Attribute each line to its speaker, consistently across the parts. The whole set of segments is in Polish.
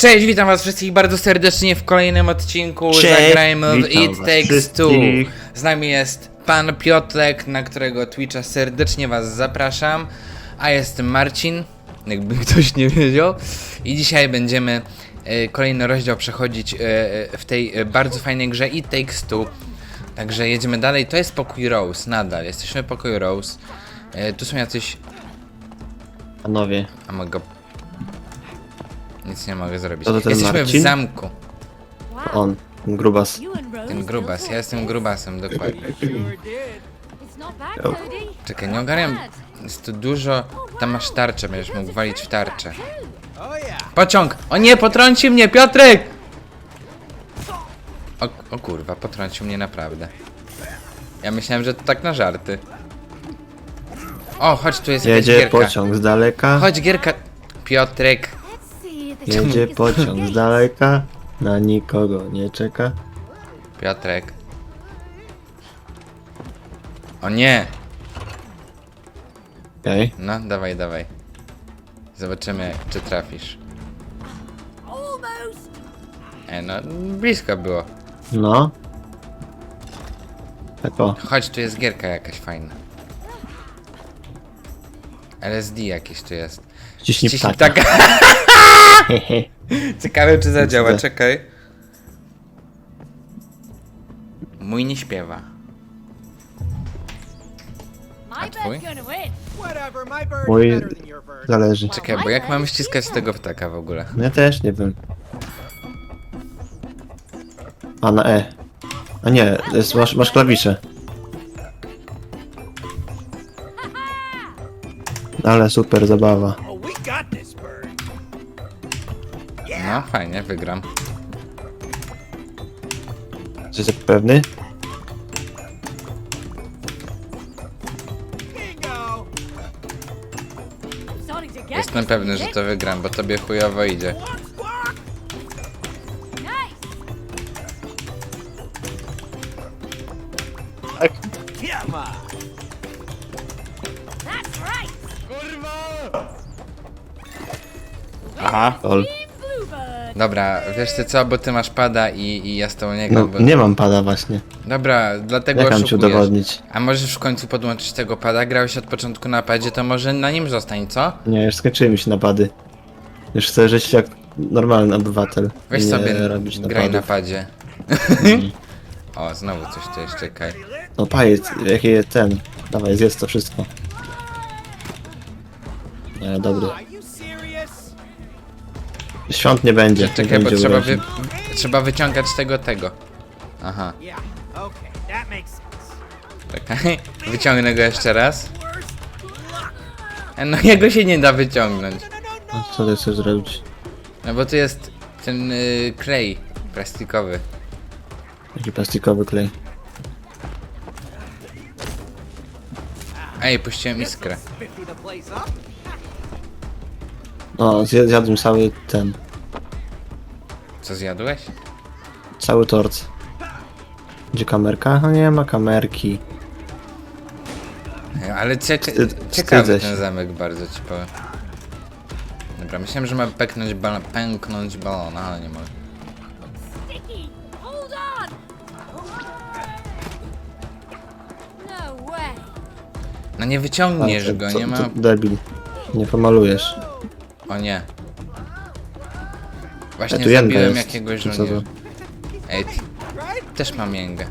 Speaker 1: Cześć, witam was wszystkich bardzo serdecznie w kolejnym odcinku
Speaker 2: Cześć,
Speaker 1: Zagrajmy w
Speaker 2: witam
Speaker 1: It
Speaker 2: was
Speaker 1: Takes Two.
Speaker 2: wszystkich.
Speaker 1: Z nami jest pan Piotrek, na którego Twitcha serdecznie was zapraszam. A jestem Marcin, jakby ktoś nie wiedział. I dzisiaj będziemy e, kolejny rozdział przechodzić e, e, w tej e, bardzo fajnej grze It Takes Two. Także jedziemy dalej. To jest pokój Rose, nadal. Jesteśmy w pokoju Rose. E, tu są jacyś
Speaker 2: Panowie,
Speaker 1: A mogę. Nic nie mogę zrobić.
Speaker 2: To to ten
Speaker 1: Jesteśmy w
Speaker 2: Marcin?
Speaker 1: zamku.
Speaker 2: on, grubas.
Speaker 1: Ten grubas. Ja jestem grubasem, dokładnie. Czekaj, nie ogarniam. Jest tu dużo. Tam masz tarczę, będziesz mógł walić w tarczę. Pociąg! O nie, potrącił mnie, Piotrek! O, o kurwa, potrącił mnie naprawdę. Ja myślałem, że to tak na żarty. O, chodź, tu jest jakaś
Speaker 2: Jedzie
Speaker 1: gierka.
Speaker 2: pociąg z daleka,
Speaker 1: Chodź, gierka. Piotrek.
Speaker 2: Jedzie pociąg z daleka, na nikogo nie czeka.
Speaker 1: Piotrek. O nie!
Speaker 2: Okej,
Speaker 1: No, dawaj, dawaj. Zobaczymy, czy trafisz. E, no, blisko było.
Speaker 2: no. Tak o,
Speaker 1: Chodź, tu jest gierka jakaś fajna. LSD jakieś tu jest.
Speaker 2: ściśnij
Speaker 1: Ściśnij
Speaker 2: ptaka.
Speaker 1: ptaka.
Speaker 2: Hehe.
Speaker 1: Ciekawe, czy zadziała, czekaj. Mój nie śpiewa.
Speaker 3: My
Speaker 1: twój?
Speaker 2: Mój zależy.
Speaker 1: Czekaj, bo jak mam ściskać tego ptaka w ogóle?
Speaker 2: No ja też nie wiem. A na E. A nie, to jest, masz, masz klawisze. Ale super zabawa.
Speaker 4: Oh, we got this bird.
Speaker 1: No, fajnie, wygram.
Speaker 2: Jesteś pewny?
Speaker 1: Jestem pewny, że to wygram, bo tobie chujowo idzie.
Speaker 2: Tak.
Speaker 1: Aha.
Speaker 2: Ol.
Speaker 1: Dobra, wiesz ty co, bo ty masz pada i, i ja z tobą nie
Speaker 2: No,
Speaker 1: gram, bo...
Speaker 2: nie mam pada właśnie.
Speaker 1: Dobra, dlatego
Speaker 2: Jak mam ci
Speaker 1: oszukujesz.
Speaker 2: udowodnić?
Speaker 1: A możesz w końcu podłączyć tego pada? Grałeś od początku na padzie, to może na nim zostań, co?
Speaker 2: Nie, już skończyły mi się napady. Już chcę żyć jak normalny obywatel.
Speaker 1: Weź
Speaker 2: nie
Speaker 1: sobie
Speaker 2: robić
Speaker 1: graj na
Speaker 2: napadów.
Speaker 1: padzie. o, znowu coś tu jest, czekaj.
Speaker 2: No pajet, jaki jest ten. Dawaj, zjedz to wszystko. Nie, dobry. Świąt nie będzie. nie
Speaker 1: Czekaj, bo
Speaker 2: będzie
Speaker 1: trzeba, wy,
Speaker 2: urodzin.
Speaker 1: trzeba wyciągać tego, tego. Aha,
Speaker 4: Yeah. Okay, that makes sense.
Speaker 1: czekaj. Wyciągnę go jeszcze raz. E, No jego się nie da wyciągnąć.
Speaker 4: No,
Speaker 2: Co ty chcesz zrobić?
Speaker 1: No bo tu jest ten y, klej plastikowy.
Speaker 2: Taki plastikowy klej.
Speaker 1: Ej, puściłem iskrę.
Speaker 4: Spiffy the place up.
Speaker 2: O, zje- zjadłem cały ten.
Speaker 1: Co zjadłeś?
Speaker 2: Cały tort. Gdzie kamerka? No nie ma kamerki.
Speaker 1: Ale cieka
Speaker 2: Wstyd-
Speaker 1: ciekawy
Speaker 2: wstydzę
Speaker 1: ten
Speaker 2: się.
Speaker 1: zamek bardzo ci powiem. Dobra, myślałem, że ma pęknąć balon, pęknąć balona, ale nie mogę.
Speaker 3: Sticky. Hold on. No way.
Speaker 1: No nie wyciągniesz
Speaker 2: A,
Speaker 1: go,
Speaker 2: co-
Speaker 1: nie ma...
Speaker 2: to Debil. Nie pomalujesz.
Speaker 1: O nie. Właśnie
Speaker 2: tu Jenga
Speaker 1: zabiłem
Speaker 2: jest.
Speaker 1: jakiegoś
Speaker 2: Co to?
Speaker 1: żołnierza. Ej, też mam jęgę.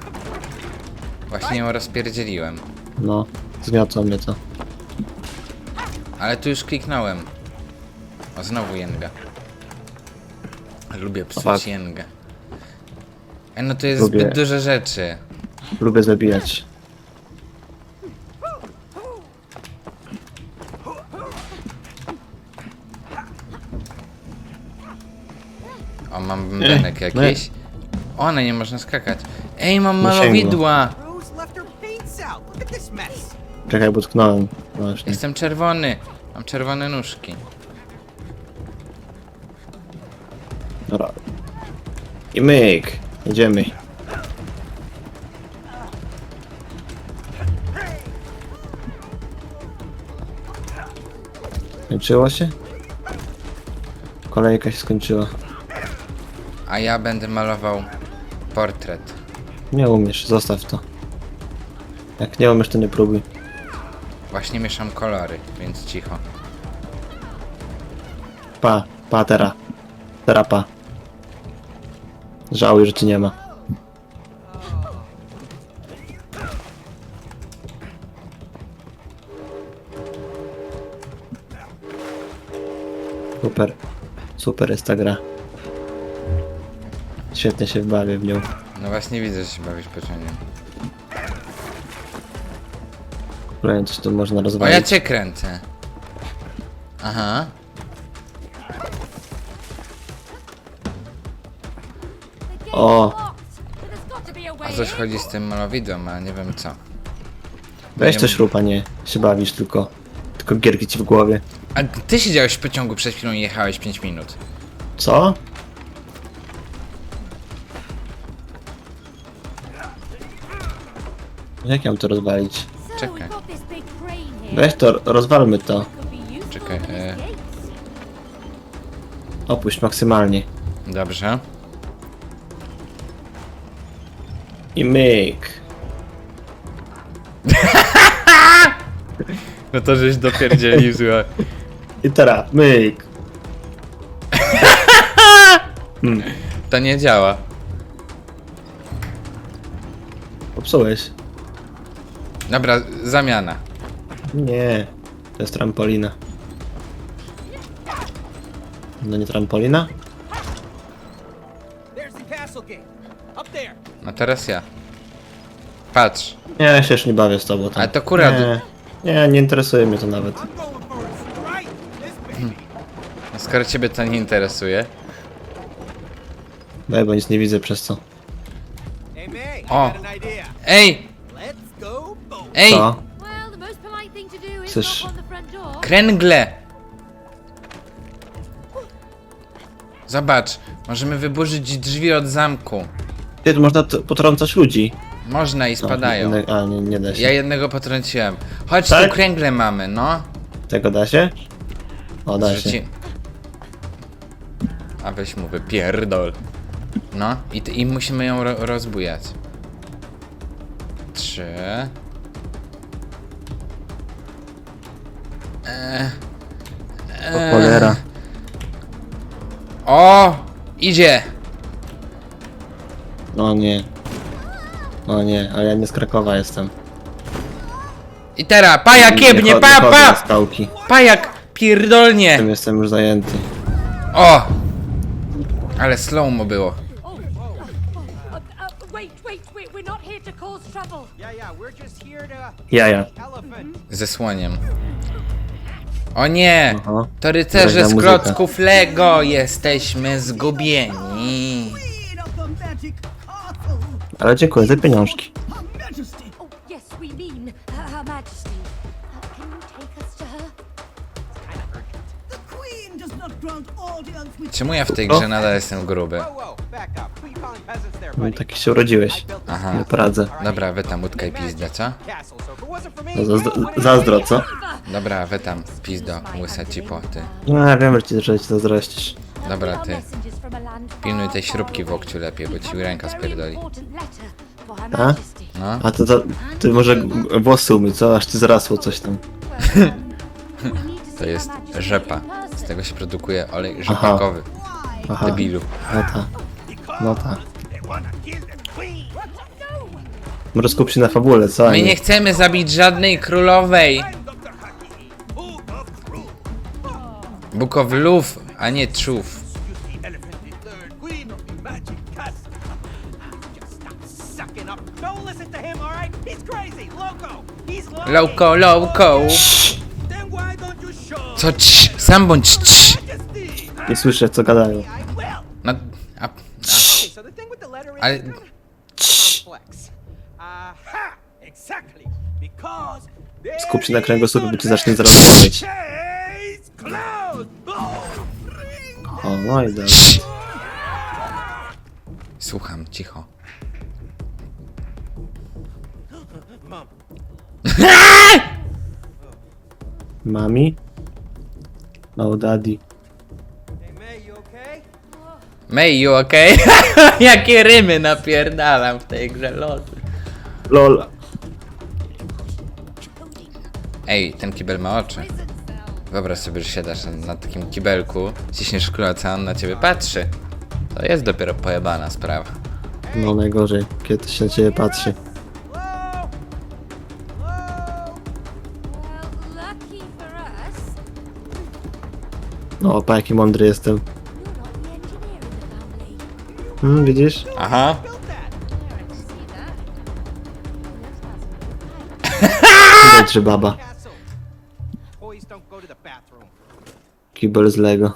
Speaker 1: Właśnie ją rozpierdzieliłem.
Speaker 2: No, zmiotło mnie to.
Speaker 1: Ale tu już kliknąłem. O, znowu jęga. Lubię psuć
Speaker 2: fuck.
Speaker 1: jęgę. Ej, no to jest
Speaker 2: Lubię.
Speaker 1: zbyt dużo rzeczy.
Speaker 2: Lubię zabijać.
Speaker 1: O, mam bębenek
Speaker 2: no
Speaker 1: jakiś. O, no nie można skakać. Ej, mam
Speaker 2: sięgło.
Speaker 1: malowidła!
Speaker 4: Rose left her paints out. Look at this mess.
Speaker 2: Czekaj, bo tknąłem. Właśnie.
Speaker 1: Jestem czerwony. Mam czerwone nóżki.
Speaker 2: Dobra. I myk. Jedziemy. Skończyło się? Kolejka się skończyła.
Speaker 1: A ja będę malował portret.
Speaker 2: Nie umiesz, zostaw to. Jak nie umiesz, to nie próbuj.
Speaker 1: Właśnie mieszam kolory, więc cicho.
Speaker 2: Pa, pa, tera. Tera, pa. Żałuję, że ci nie ma. Super. Super jest ta gra. Świetnie się bawię w nią.
Speaker 1: No właśnie widzę, że się bawisz pociągiem.
Speaker 2: Coś tu można
Speaker 1: O,
Speaker 2: rozwalić.
Speaker 1: ja cię kręcę. Aha.
Speaker 2: O.
Speaker 3: to a
Speaker 1: coś chodzi z tym malowidłem, a nie wiem co.
Speaker 2: Weź to śrupa, nie się bawisz tylko. Tylko gierki ci w głowie.
Speaker 1: A ty siedziałeś w pociągu przed chwilą i jechałeś 5 minut.
Speaker 2: Co? Jak ja mam to rozwalić?
Speaker 1: Czekaj.
Speaker 2: Weź to, rozwalmy to.
Speaker 1: Czekaj, e.
Speaker 2: Opuść maksymalnie.
Speaker 1: Dobrze.
Speaker 2: I myk.
Speaker 1: No to żeś dopierdzielił złe.
Speaker 2: I teraz, myk.
Speaker 1: To nie działa.
Speaker 2: Popsułeś.
Speaker 1: Dobra, zamiana.
Speaker 2: Nie. To jest trampolina. No nie trampolina?
Speaker 1: No teraz ja. Patrz.
Speaker 2: Nie, ja się już nie bawię z tobą tam.
Speaker 1: Ale to akurat-
Speaker 2: Nie, nie, nie interesuje mnie to nawet.
Speaker 1: No skoro ciebie to nie interesuje.
Speaker 2: Daj, bo nic nie widzę przez co.
Speaker 4: Idea.
Speaker 1: Ej!
Speaker 3: Do is
Speaker 2: Chcesz-.
Speaker 1: Kręgle! Zobacz, możemy wyburzyć drzwi od zamku.
Speaker 2: Ty, tu można t- potrącać ludzi.
Speaker 1: Można i
Speaker 2: No,
Speaker 1: spadają.
Speaker 2: nie- A, nie, nie da się.
Speaker 1: Ja jednego potrąciłem. Chodź,
Speaker 2: Tak?
Speaker 1: tu kręgle mamy, no.
Speaker 2: Tego da się? O, da się.
Speaker 1: A weź mu wypierdol. No, i, i musimy ją ro rozbujać. Trzy.
Speaker 2: O cholera.
Speaker 1: O! Idzie!
Speaker 2: O nie. O nie, ale ja nie z Krakowa jestem.
Speaker 1: I teraz, pajak
Speaker 2: Nie
Speaker 1: kiebnie, pa,
Speaker 2: nie chodzę na
Speaker 1: pa!
Speaker 2: skałki.
Speaker 1: Pajak pierdolnie!
Speaker 2: Tym jestem już zajęty.
Speaker 1: O! Ale slow-mo było.
Speaker 3: Oh, uh, uh, wait, wait, wait. We're not here to cause trouble.
Speaker 4: Yeah, yeah. We're just here to
Speaker 2: Jaja.
Speaker 4: elephant.
Speaker 1: Ze słoniem. O nie!
Speaker 2: Aha.
Speaker 1: To rycerze
Speaker 2: Groźna
Speaker 1: z
Speaker 2: muzyka.
Speaker 1: klocków Lego! Jesteśmy zgubieni!
Speaker 2: Ale dziękuję za pieniążki.
Speaker 5: Her Majesty.
Speaker 3: Oh, yes, we mean uh, Her Majesty. Uh, can you take us to her?
Speaker 5: The Queen does not grant audience with
Speaker 1: Czemu ja w tej grze nadal jestem gruby?
Speaker 4: Whoa, whoa. Back up.
Speaker 2: No, taki się urodziłeś.
Speaker 1: Aha.
Speaker 2: Nie poradzę.
Speaker 1: Dobra, wy tam łódkę i pizdę, co?
Speaker 2: No, zazdro, co?
Speaker 1: Dobra, wy tam pizdo, łysa ci poty.
Speaker 2: No, ja wiem, że ci, że ci zazdrościsz.
Speaker 1: Dobra, ty.
Speaker 3: a
Speaker 1: Pilnuj tej śrubki w
Speaker 3: away.
Speaker 1: łokciu lepiej, bo ci ręka
Speaker 3: a
Speaker 1: spierdoli.
Speaker 2: A?
Speaker 1: No,
Speaker 2: A to, to ty może g- włosy umyć, co? Aż ci zarasło coś tam.
Speaker 3: To
Speaker 1: jest rzepa. Z tego się produkuje olej rzepakowy.
Speaker 2: Aha.
Speaker 1: Debilu.
Speaker 2: No ta. No ta.
Speaker 4: They wanna kill the queen.
Speaker 2: Może skup się na fabule, co?
Speaker 1: My nie chcemy zabić żadnej królowej!
Speaker 4: Book of
Speaker 1: Love, a nie Truth.
Speaker 4: Loco. Show
Speaker 1: Co cii? Sam bądź cii!
Speaker 2: Nie słyszę, co gadają.
Speaker 4: I will.
Speaker 1: No, a, a,
Speaker 4: Okay, so the thing with the letter is
Speaker 1: Ale-
Speaker 2: Skup się na kręgosłupie, bo ci
Speaker 4: is
Speaker 2: zacznie zaraz.
Speaker 4: Oh,
Speaker 2: O, no i dobra.
Speaker 1: Słucham, cicho.
Speaker 2: Mami? No, daddy.
Speaker 4: You,
Speaker 1: okej? Jakie rymy napierdalam w tej grze, lol.
Speaker 2: LOL.
Speaker 1: Ej, ten kibel ma oczy. Wyobraź sobie, że siadasz na takim kibelku, ciśniesz kloca, on na ciebie patrzy. To jest dopiero pojebana sprawa.
Speaker 2: No najgorzej, kiedy się na ciebie patrzy. No, pa jaki mądry jestem. Hmm, widzisz?
Speaker 1: Aha.
Speaker 2: Widać, że baba. Kibel z Lego.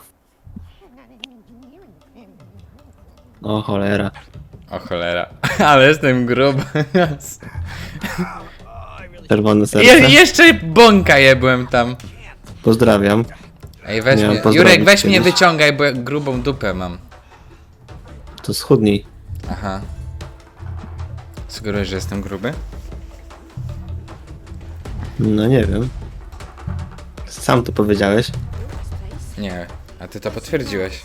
Speaker 2: O cholera.
Speaker 1: O cholera. Ale jestem gruby.
Speaker 2: Czerwone
Speaker 1: Je,
Speaker 2: serce.
Speaker 1: jeszcze bąka je byłem tam.
Speaker 2: Pozdrawiam.
Speaker 1: Ej, weź
Speaker 2: Miałem
Speaker 1: mnie.
Speaker 2: pozdrowić
Speaker 1: Jurek, weź mnie
Speaker 2: kiedyś.
Speaker 1: wyciągaj, bo ja grubą dupę mam.
Speaker 2: To schudnij.
Speaker 1: Aha. Sugerujesz, że jestem gruby?
Speaker 2: No nie wiem. Sam to powiedziałeś.
Speaker 1: Nie. A ty to potwierdziłeś.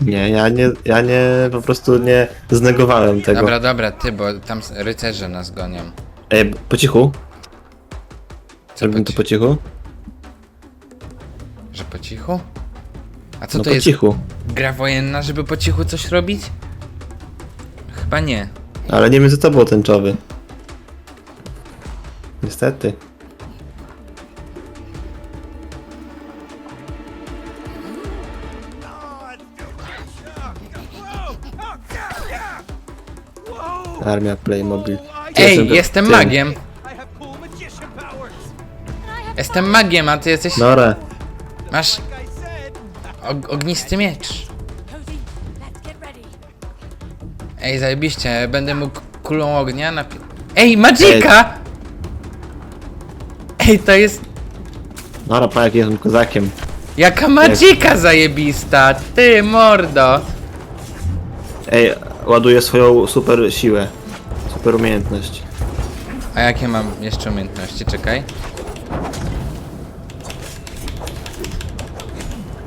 Speaker 2: Nie, ja nie, ja nie, po prostu nie znegowałem tego.
Speaker 1: Dobra, dobra, ty, bo tam s- rycerze nas gonią.
Speaker 2: Ej, po cichu.
Speaker 1: Co
Speaker 2: Zrobimy to
Speaker 1: ci-
Speaker 2: po cichu?
Speaker 1: Że po cichu? A co
Speaker 2: No
Speaker 1: to
Speaker 2: po
Speaker 1: jest?
Speaker 2: cichu.
Speaker 1: Gra wojenna, żeby po cichu coś robić? Chyba nie.
Speaker 2: Ale nie między tobą tęczowy. Niestety. Armia Playmobil.
Speaker 1: Ej,
Speaker 2: Jestem tym.
Speaker 1: magiem. Jestem magiem, a ty jesteś...
Speaker 2: Dobra,
Speaker 1: Masz og ognisty miecz. Ej, zajebiście, będę mógł kulą ognia napi... Ej, Magika! Ej, to jest...
Speaker 2: dobra, pa jak jestem kozakiem.
Speaker 1: Jaka Magika zajebista! Ty, mordo!
Speaker 2: Ej, ładuję swoją super siłę. Super umiejętność.
Speaker 1: A jakie mam jeszcze umiejętności? Czekaj.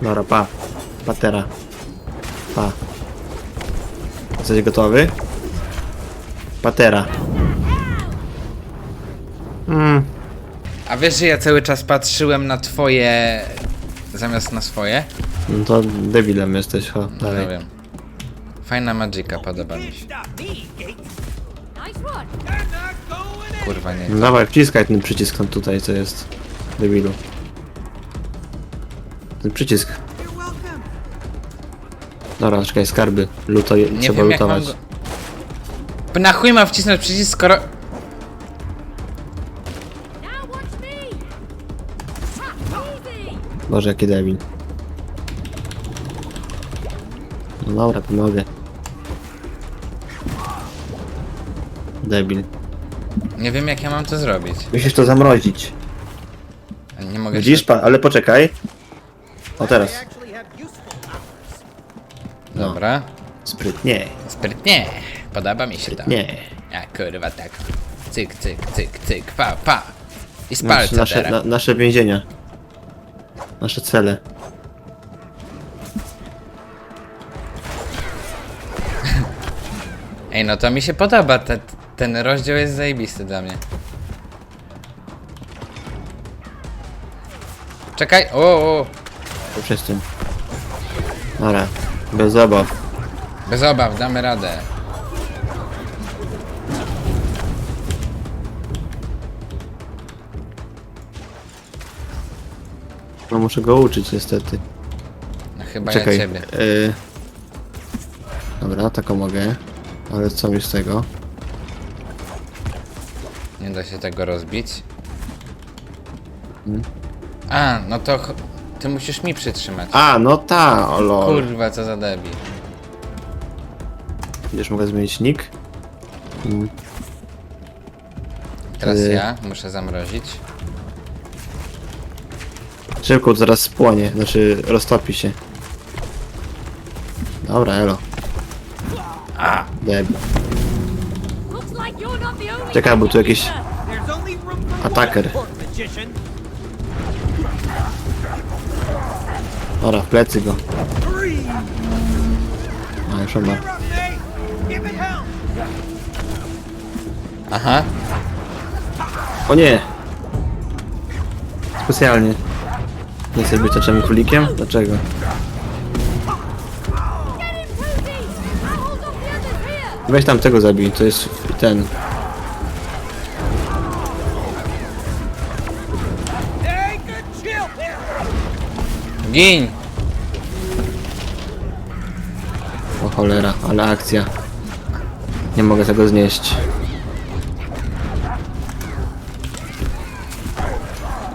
Speaker 2: Dobra, pa. Patera. Pa. Jesteś gotowy? Patera. Mm,
Speaker 1: A wiesz, że ja cały czas patrzyłem na twoje... Zamiast na swoje?
Speaker 2: no to debilem jesteś, ho,
Speaker 1: No
Speaker 2: dalej.
Speaker 1: wiem. Fajna Magika, podoba mi się. Kurwa nie.
Speaker 2: No dawaj, wciskaj ten przycisk tam tutaj, co jest. Debilu. Ten przycisk. Dobra, czekaj, skarby. Luto,
Speaker 1: Nie
Speaker 2: trzeba
Speaker 1: wiem jak mam
Speaker 2: lutować.
Speaker 1: go... Na chuj mam wcisnąć przycisk, skoro...
Speaker 3: Now watch me. Easy.
Speaker 2: Boże, jaki debil. No dobra, pomogę. Debil.
Speaker 1: Nie wiem jak ja mam to zrobić.
Speaker 2: Musisz to zamrozić.
Speaker 1: Nie mogę
Speaker 2: Widzisz,
Speaker 1: się...
Speaker 2: pa, ale poczekaj. O teraz.
Speaker 1: Dobra.
Speaker 2: Sprytnie.
Speaker 1: Sprytnie. Podoba mi się to.
Speaker 2: Nie.
Speaker 1: A kurwa tak. Cyk, cyk, cyk, cyk, pa, pa. I z
Speaker 2: Nasze,
Speaker 1: palca
Speaker 2: nasze,
Speaker 1: teraz.
Speaker 2: na, nasze więzienia. Nasze cele.
Speaker 1: Ej, no to mi się podoba. Te, ten rozdział jest zajebisty dla mnie. Czekaj, o, o.
Speaker 2: To przez tym. Dobra. Bez zabaw.
Speaker 1: Bez obaw, damy radę.
Speaker 2: No muszę go uczyć niestety.
Speaker 1: No chyba
Speaker 2: Czekaj.
Speaker 1: ja ciebie.
Speaker 2: Y... Dobra, taką mogę. Ale co mi z tego?
Speaker 1: Nie da się tego rozbić. A, no to ch- ty musisz mi przytrzymać.
Speaker 2: A, no ta, o lol.
Speaker 1: Kurwa, co za debil.
Speaker 2: Już mogę zmienić nick? Mm.
Speaker 1: Teraz
Speaker 2: Ty.
Speaker 1: ja muszę zamrozić.
Speaker 2: Szybko, zaraz spłonie, znaczy roztopi się. Dobra, elo. A, debil.
Speaker 3: Looks like you're not the only
Speaker 2: Czekaj, bo tu jakiś
Speaker 4: There's only room for
Speaker 2: Attacker.
Speaker 4: one, pork magician.
Speaker 2: Dobra, w plecy go. Ma.
Speaker 4: Mate. Give it hell.
Speaker 1: Aha.
Speaker 2: O nie! Specjalnie. Nie chcesz być oczem królikiem? Dlaczego? Weź tam tego zabij, to jest ten.
Speaker 1: Gin!
Speaker 2: Cholera, ale akcja. Nie mogę tego znieść.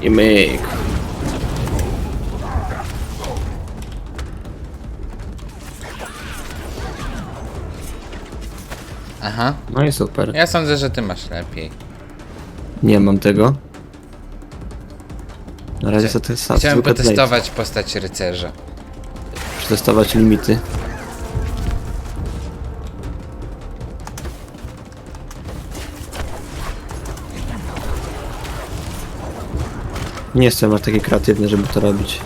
Speaker 2: I myk.
Speaker 1: Aha.
Speaker 2: No i super.
Speaker 1: Ja sądzę, że ty masz lepiej.
Speaker 2: Nie mam tego. Na razie to sam
Speaker 1: Chciałem potestować postać rycerza.
Speaker 2: Przetestować limity. Nie jestem aż taki kreatywny, żeby to robić.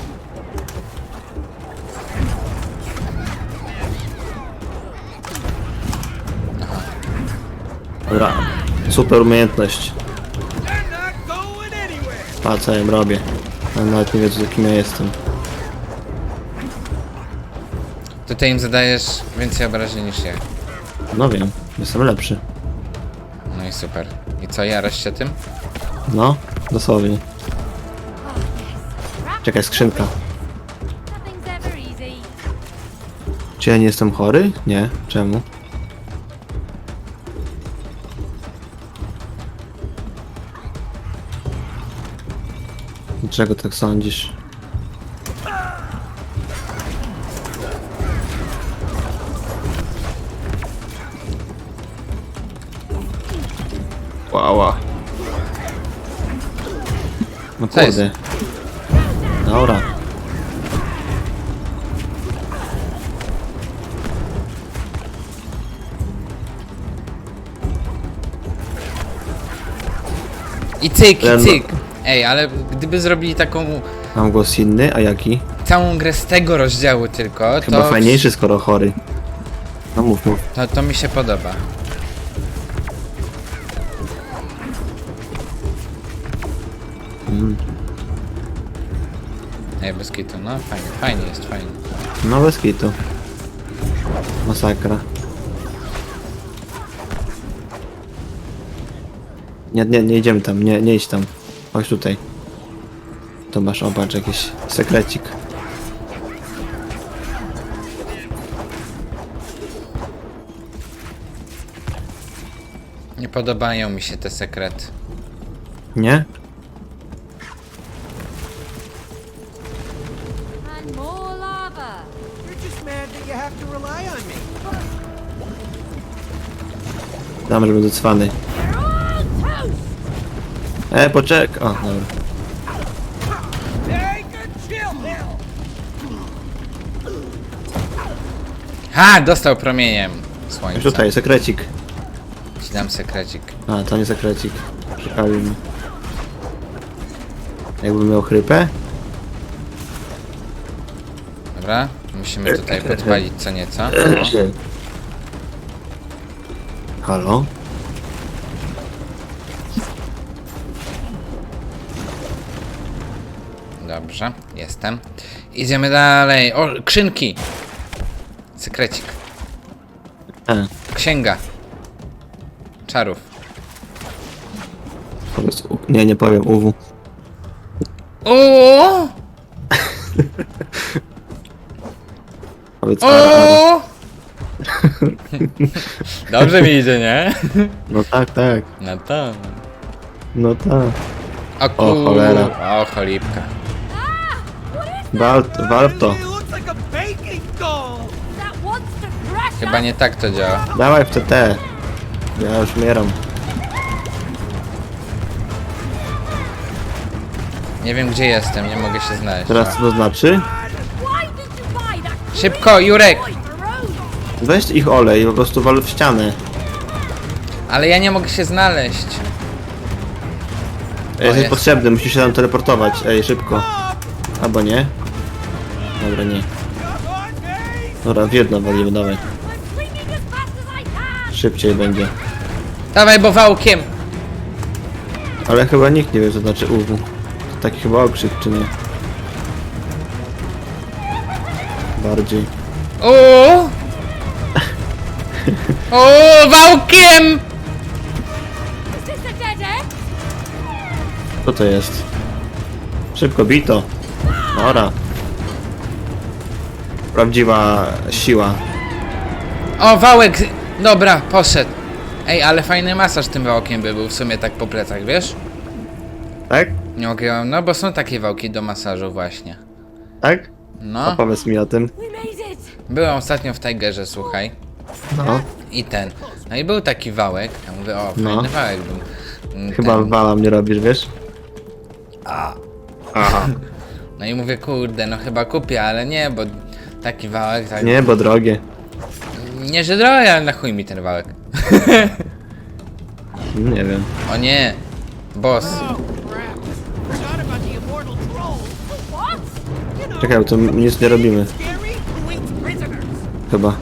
Speaker 2: Dobra, super umiejętność. A co ja im robię? A nawet nie wiedzą kim ja jestem.
Speaker 1: Ty im zadajesz więcej obrażeń niż ja.
Speaker 2: No wiem, jestem lepszy.
Speaker 1: No i super. I co, jarasz się tym?
Speaker 2: No, dosłownie. Czekaj, skrzynka. Czy ja nie jestem chory? Nie. Czemu? Dlaczego tak sądzisz? Łała. No
Speaker 1: Co jest?
Speaker 2: kurde.
Speaker 1: Cyk, i cyk! Ej, ale gdyby zrobili taką
Speaker 2: Mam głos inny, a jaki?
Speaker 1: całą grę z tego rozdziału tylko,
Speaker 2: Chyba
Speaker 1: to,
Speaker 2: fajniejszy, skoro chory. No mów, mów.
Speaker 1: to, to mi się podoba.
Speaker 2: Mm.
Speaker 1: Ej, bez kitu, no fajnie, fajnie jest, fajnie.
Speaker 2: No bez kitu. Masakra. Nie, nie, nie idziemy tam, nie, nie idź tam. Chodź tutaj. To masz, obacz, jakiś sekrecik.
Speaker 1: Nie podobają mi się te sekrety.
Speaker 2: Nie?
Speaker 3: And more lava.
Speaker 4: You're just mad that you have to rely on me.
Speaker 2: Dam, że będę cwany. E, poczek! O, dobra.
Speaker 1: Ha! Dostał promieniem
Speaker 2: Już
Speaker 1: słońca.
Speaker 2: tutaj, sekrecik.
Speaker 1: Ci dam sekrecik.
Speaker 2: A, to nie sekrecik. Przykalił mi. Jakbym miał chrypę?
Speaker 1: Dobra? Musimy tutaj podpalić co nieco. O,
Speaker 2: Halo?
Speaker 1: Dobrze, jestem. Idziemy dalej. O, krzynki! Sekrecik.
Speaker 2: E,
Speaker 1: Księga. Czarów.
Speaker 2: powiedz, u- nie, nie powiem, uwu.
Speaker 1: O!
Speaker 2: Powiedz, ara, ara.
Speaker 1: O! Dobrze mi idzie, nie?
Speaker 2: No tak, tak.
Speaker 1: No to.
Speaker 2: No tak.
Speaker 1: O, ku...
Speaker 2: O, cholera.
Speaker 1: O, cholipka.
Speaker 2: Wal, wal to.
Speaker 1: Chyba nie tak to działa.
Speaker 2: Dawaj w TT. Ja już umieram.
Speaker 1: Nie wiem gdzie jestem, nie mogę się znaleźć.
Speaker 2: Teraz co to znaczy?
Speaker 1: Szybko, Jurek!
Speaker 2: Weź ich olej po prostu wal w ścianę.
Speaker 1: Ale ja nie mogę się znaleźć.
Speaker 2: Jesteś
Speaker 1: jest.
Speaker 2: potrzebny, musisz się tam teleportować. Ej, szybko. Albo nie? Dobra, nie. Dobra, w jedno walimy, dawaj. Szybciej będzie.
Speaker 1: Dawaj, bo wałkiem!
Speaker 2: Ale chyba nikt nie wie, co znaczy UW. To taki chyba okrzyk, czy nie? Bardziej.
Speaker 1: O! O, wałkiem!
Speaker 2: Co to jest? Szybko, bito. Ora. Prawdziwa siła.
Speaker 1: O, wałek! Dobra, poszedł. Ej, ale fajny masaż tym wałkiem by był w sumie tak po plecach, wiesz?
Speaker 2: Tak?
Speaker 1: Nie mogę, no bo są takie wałki do masażu właśnie.
Speaker 2: Tak?
Speaker 1: No,
Speaker 2: Opowiedz mi o tym.
Speaker 1: Byłem ostatnio w Tigerze, słuchaj.
Speaker 2: No.
Speaker 1: I ten. No i był taki wałek. Ja mówię, o, fajny
Speaker 2: No.
Speaker 1: wałek był. Mm,
Speaker 2: Chyba
Speaker 1: ten.
Speaker 2: wala mnie robisz, wiesz? Aha.
Speaker 1: No i mówię, kurde, no chyba kupię, ale nie, bo taki wałek, tak.
Speaker 2: Nie, bo drogie.
Speaker 1: Nie, że drogie, ale na chuj mi ten wałek.
Speaker 2: Nie wiem.
Speaker 1: O nie, boss.
Speaker 4: Oh,
Speaker 2: Czekaj, bo tu nic nie robimy. Chyba.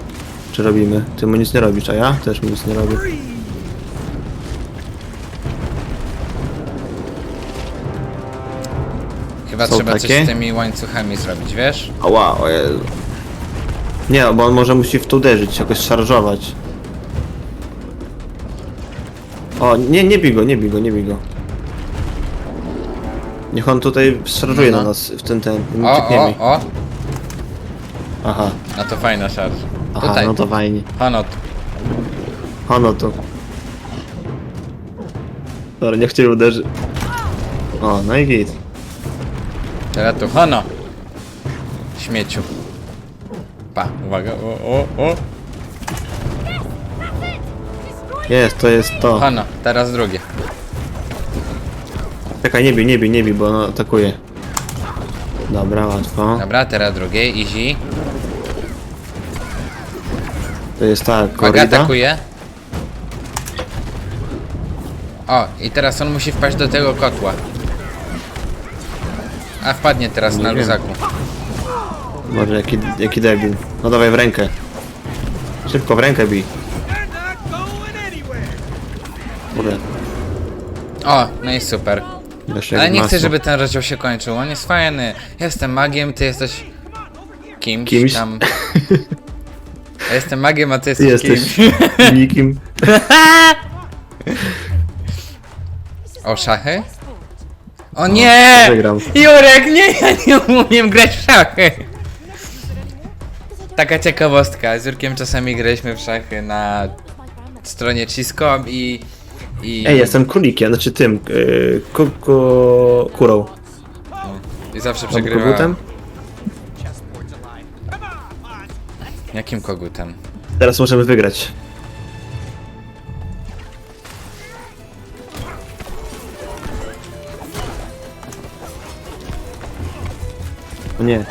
Speaker 2: Czy robimy? Ty mu nic nie robisz, a ja też mu nic nie robię.
Speaker 1: Chyba
Speaker 2: Są
Speaker 1: trzeba coś
Speaker 2: takie?
Speaker 1: z tymi łańcuchami zrobić, wiesz?
Speaker 2: Ała, o Jezu. Nie, bo on może musi w to uderzyć, jakoś szarżować. O, nie, nie bij go, nie bij go, nie bij go. Niech on tutaj szarżuje
Speaker 1: No, no.
Speaker 2: na nas w ten, ten,
Speaker 1: O, o,
Speaker 2: uciekniemy.
Speaker 1: o.
Speaker 2: Aha,
Speaker 1: No to fajna szarż.
Speaker 2: aha,
Speaker 1: Tutaj,
Speaker 2: no to fajnie.
Speaker 1: Honot.
Speaker 2: Ono to. Dobra, niech cię uderzy. O, no i git.
Speaker 1: Teraz tu Hono. Śmieciu. Pa, uwaga, o, o, o.
Speaker 2: Jest, to jest to.
Speaker 1: Hono, teraz drugie.
Speaker 2: Czekaj, nie bij, nie bij, nie bij, bo on atakuje. Dobra, łatwo.
Speaker 1: Dobra, teraz drugie, easy.
Speaker 2: To jest ta
Speaker 1: Uwaga,
Speaker 2: korrida.
Speaker 1: atakuje. O, i teraz on musi wpaść do tego kotła. A wpadnie teraz
Speaker 2: Nie
Speaker 1: na
Speaker 2: wiem.
Speaker 1: luzaku.
Speaker 2: Może jaki, jaki debil. No dawaj w rękę. Szybko w rękę bij. Kurde.
Speaker 1: O, no i super.
Speaker 2: Jeszcze
Speaker 1: Ale nie
Speaker 2: masło.
Speaker 1: chcę, żeby ten rozdział się kończył. On jest fajny. Ja jestem magiem, ty jesteś kimś,
Speaker 2: Kimś.
Speaker 1: tam. Ja jestem magiem, a ty
Speaker 2: Ty
Speaker 1: jesteś,
Speaker 2: jesteś
Speaker 1: kimś.
Speaker 2: nikim.
Speaker 1: O, szachy? O nie!
Speaker 2: Wygrał.
Speaker 1: Jurek, nie, ja nie umiem grać w szachy. Taka ciekawostka. Z Jurkiem czasami graliśmy w szachy na stronie Cisco i... i
Speaker 2: Ej, jestem królikiem, znaczy tym, yy, ku, ku, kurą.
Speaker 1: I zawsze
Speaker 2: Albo
Speaker 1: przegrywałem.
Speaker 2: kogutem.
Speaker 1: Jakim kogutem?
Speaker 2: Teraz możemy wygrać. O nie.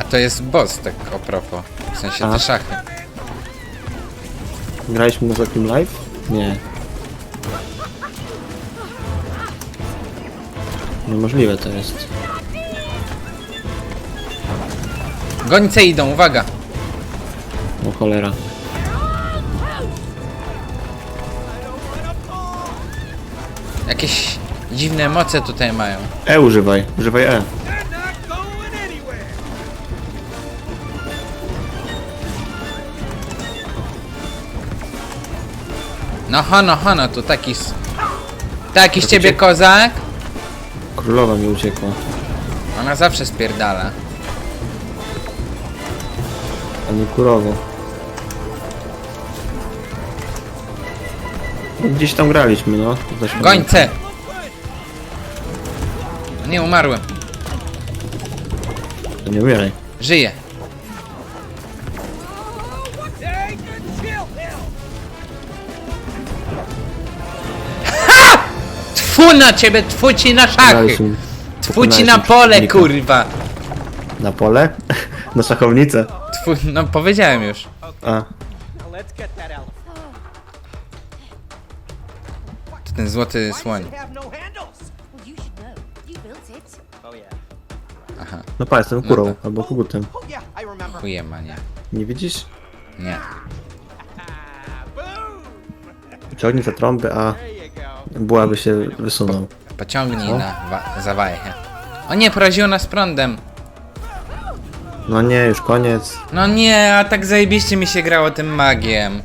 Speaker 1: A to jest boss, tak a propos. W sensie
Speaker 2: A.
Speaker 1: te szachy.
Speaker 2: Graliśmy na takim live? Nie. Niemożliwe to jest.
Speaker 1: Gońce idą, uwaga!
Speaker 2: O cholera.
Speaker 1: Jakieś dziwne moce tutaj mają.
Speaker 2: E używaj, używaj E.
Speaker 1: No hono, hono, tu taki... s- Taki z ciebie kozak?
Speaker 2: Królowa mi uciekła.
Speaker 1: Ona zawsze spierdala.
Speaker 2: A nie kurowo. No, Gdzieś tam graliśmy, no.
Speaker 1: Gońce! Nie umarłem.
Speaker 2: To nie umieraj.
Speaker 1: Żyję. Tfu na ciebie, tfu ci na szachy!
Speaker 2: Graliśmy.
Speaker 1: Tfu ci na
Speaker 2: Pokonaliśmy
Speaker 1: pole,
Speaker 2: przeciwnika.
Speaker 1: kurwa!
Speaker 2: Na pole? Na szachownicę.
Speaker 1: Tfu, no powiedziałem już.
Speaker 2: A,
Speaker 4: Now let's get that elephant.
Speaker 1: To ten złoty słoń.
Speaker 4: Have no handles.
Speaker 3: Well, you should know. You built it.
Speaker 4: Oh yeah.
Speaker 1: Aha,
Speaker 2: No pa, jestem kurą, albo kogutem.
Speaker 4: Oh yeah, I remember.
Speaker 1: chujema, nie.
Speaker 2: Nie widzisz?
Speaker 1: Nie.
Speaker 4: Ah, boom!
Speaker 2: Ciągnij te trąby, a
Speaker 4: There you go.
Speaker 2: Bułaby się wysunął.
Speaker 1: Pociągnij na wa- za wajchę. O nie, poraziło nas prądem.
Speaker 2: No nie, już koniec.
Speaker 1: No nie, a tak zajebiście mi się grało tym magiem.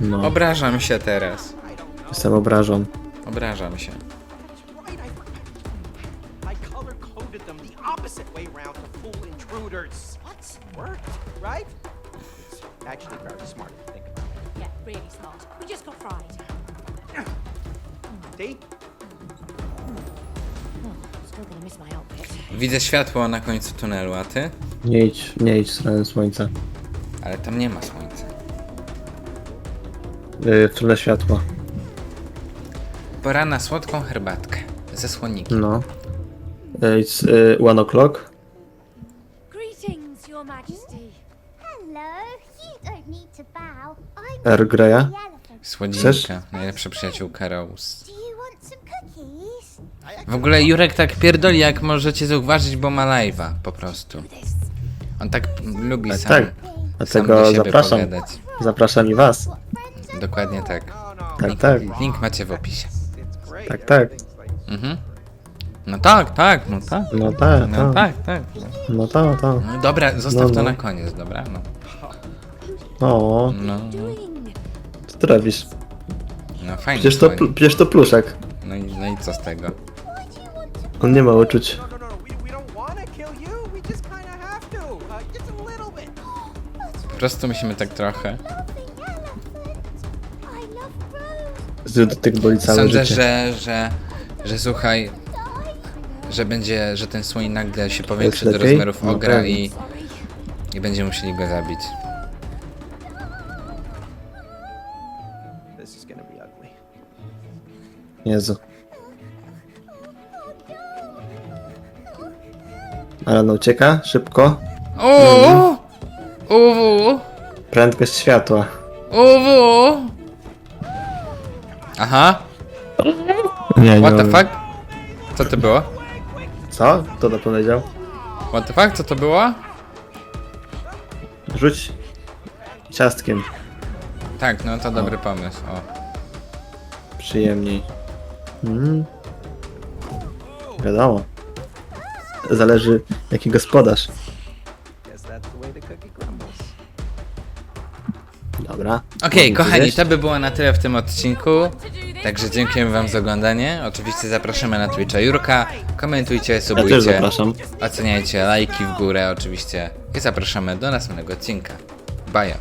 Speaker 2: No,
Speaker 1: Obrażam się teraz.
Speaker 2: jestem obrażą.
Speaker 1: Obrażam się.
Speaker 4: Right, I, I color coded them the opposite way around to fool intruders. What? Worked, right? It's actually very smart. Think about it.
Speaker 3: Yeah, really smart. We just got fried.
Speaker 1: Widzę światło na końcu tunelu, a ty?
Speaker 2: Nie idź, nie idź w stronę słońca.
Speaker 1: Ale tam nie ma słońca.
Speaker 2: Yy, w stronę światła.
Speaker 1: Pora na słodką herbatkę. Ze słonikiem.
Speaker 2: No. Yy, It's yy, one o'clock.
Speaker 3: Greetings, Your Majesty.
Speaker 6: Hello, you don't need to bow. I'm
Speaker 2: Earl Greya.
Speaker 6: the elephant.
Speaker 1: Słodzinka. Najlepsza przyjaciółka Rose.
Speaker 6: Do you want some cookies?
Speaker 1: W ogóle Jurek tak pierdoli, jak możecie zauważyć, bo ma live'a po prostu. On tak lubi
Speaker 2: Tak,
Speaker 1: sam,
Speaker 2: tak.
Speaker 1: sam do
Speaker 2: Dlatego
Speaker 1: siebie
Speaker 2: zapraszam.
Speaker 1: pogadać.
Speaker 2: Zapraszam i was.
Speaker 1: Dokładnie tak.
Speaker 4: No.
Speaker 2: Tak, tak.
Speaker 1: Link macie w opisie.
Speaker 2: Tak, tak.
Speaker 1: Mhm. No tak, tak, no tak.
Speaker 2: No tak,
Speaker 1: No
Speaker 2: tak.
Speaker 1: tak, tak.
Speaker 2: No to, to.
Speaker 1: No dobra, zostaw
Speaker 2: No,
Speaker 1: to
Speaker 2: no.
Speaker 1: na koniec, dobra? No.
Speaker 2: O,
Speaker 1: No,
Speaker 3: Doing.
Speaker 2: co ty robisz?
Speaker 1: no fajnie.
Speaker 2: Przecież to, pl- przecież to pluszek.
Speaker 1: No i, no i co z tego?
Speaker 2: On nie ma uczuć.
Speaker 4: No, no, no. Uh.
Speaker 1: Po prostu musimy tak trochę.
Speaker 2: Z tych boli całe
Speaker 1: Sądzę,
Speaker 2: życie.
Speaker 1: że, że, że słuchaj, że będzie, że ten słoń nagle się powiększy do
Speaker 2: lepiej?
Speaker 1: rozmiarów
Speaker 2: No
Speaker 1: ogra
Speaker 2: pewnie.
Speaker 1: i, i będziemy musieli go zabić.
Speaker 2: Jezu. Ale no ucieka, szybko.
Speaker 1: Uuu! Uuu!
Speaker 2: Prędkość światła.
Speaker 1: Uuu! Aha,
Speaker 2: Nie,
Speaker 1: what the fuck? Co to było?
Speaker 2: Co? Kto to powiedział?
Speaker 1: What the fuck, co to było?
Speaker 2: Rzuć ciastkiem.
Speaker 1: Tak, no to dobry pomysł, o.
Speaker 2: Przyjemniej. Mm. Wiadomo. Zależy jaki gospodarz. Dobra.
Speaker 1: Okej,
Speaker 2: Mogę
Speaker 1: kochani,
Speaker 2: zjeść?
Speaker 1: to by było na tyle w tym odcinku. Także dziękujemy wam za oglądanie. Oczywiście zapraszamy na Twitcha Jurka. Komentujcie,
Speaker 2: Ja też
Speaker 1: subujcie,
Speaker 2: zapraszam.
Speaker 1: oceniajcie, lajki w górę oczywiście. I zapraszamy do następnego odcinka. Bye.